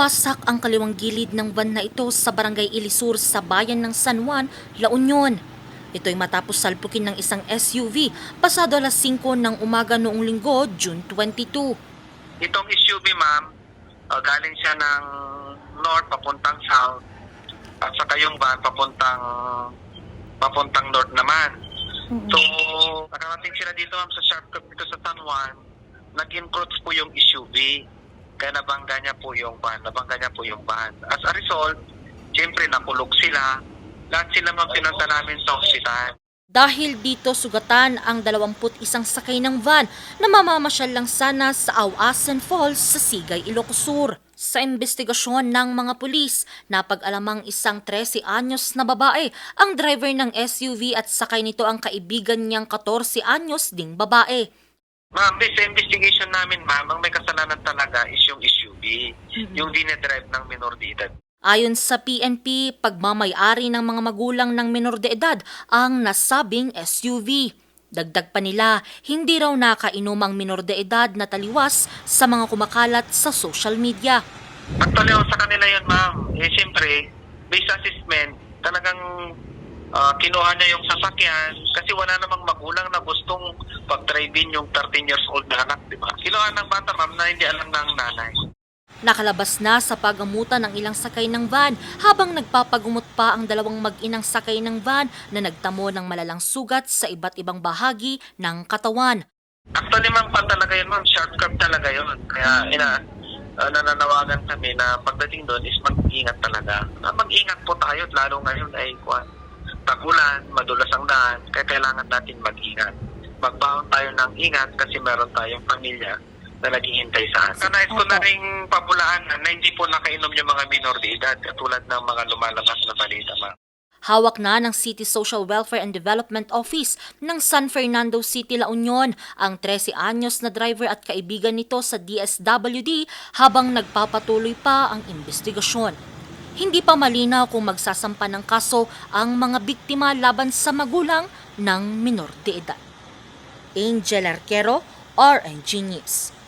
Nawasak ang kaliwang gilid ng van na ito sa barangay Ilisur sa bayan ng San Juan, La Union. Ito'y matapos salpukin ng isang SUV pasado alas 5 ng umaga noong linggo, June 22. Itong SUV, ma'am, uh, galing siya ng north papuntang south at saka yung van papuntang papuntang north naman. So, nakarating sila dito ma'am sa sharp curve dito sa San Juan, nag-encroach po yung SUV. Kaya nabangga niya po yung van, nabangga niya po yung van. As a result, siyempre nakulog sila. Lahat sila pinunta namin sa ospital. Dahil dito sugatan ang 21 sakay ng van na mamamasyal lang sana sa Awasan Falls sa Sigay, Ilocos Sur. Sa investigasyon ng mga pulis, napag-alamang isang 13 anyos na babae ang driver ng SUV at sakay nito ang kaibigan niyang 14 anyos ding babae. Ma'am, sa investigation namin, ma'am, ang may kasalanan talaga is yung SUV, yung dinedrive ng minor de edad. Ayon sa PNP, pagmamayari ng mga magulang ng menor de edad ang nasabing SUV. Dagdag pa nila, hindi raw nakainom ang menor de edad na taliwas sa mga kumakalat sa social media. Actually, oh, sa kanila yun, ma'am. Eh, siyempre, based assessment, talagang ah, kinuha niya yung sasakyan kasi wala namang magulang na gustong pag-drive-in yung 13 years old na anak, di ba? Kinuha ng bata, ma'am, na hindi alam ng nanay. Nakalabas na sa pagamutan ng ilang sakay ng van habang nagpapagumot pa ang dalawang mag-inang sakay ng van na nagtamo ng malalang sugat sa iba't ibang bahagi ng katawan. Actually, ma'am, pa talaga yun, ma'am. Sharp curve talaga yun. Kaya, ina, ah, nananawagan kami na pagdating doon is mag-ingat talaga. Na mag-ingat po tayo, lalo ngayon ay kwan, tagulan, madulas ang daan, kaya kailangan natin mag-ingat. Magbaon tayo ng ingat kasi meron tayong pamilya na naghihintay sa atin. Kanais ko na rin pabulaan na hindi po nakainom yung mga minor de edad katulad ng mga lumalabas na balita, ma'am. Hawak na ng City Social Welfare and Development Office ng San Fernando City, La Union ang 13 anyos na driver at kaibigan nito sa DSWD habang nagpapatuloy pa ang investigasyon. Hindi pa malinaw kung magsasampa ng kaso ang mga biktima laban sa magulang ng minor de edad. Angel Arquero, RNG News.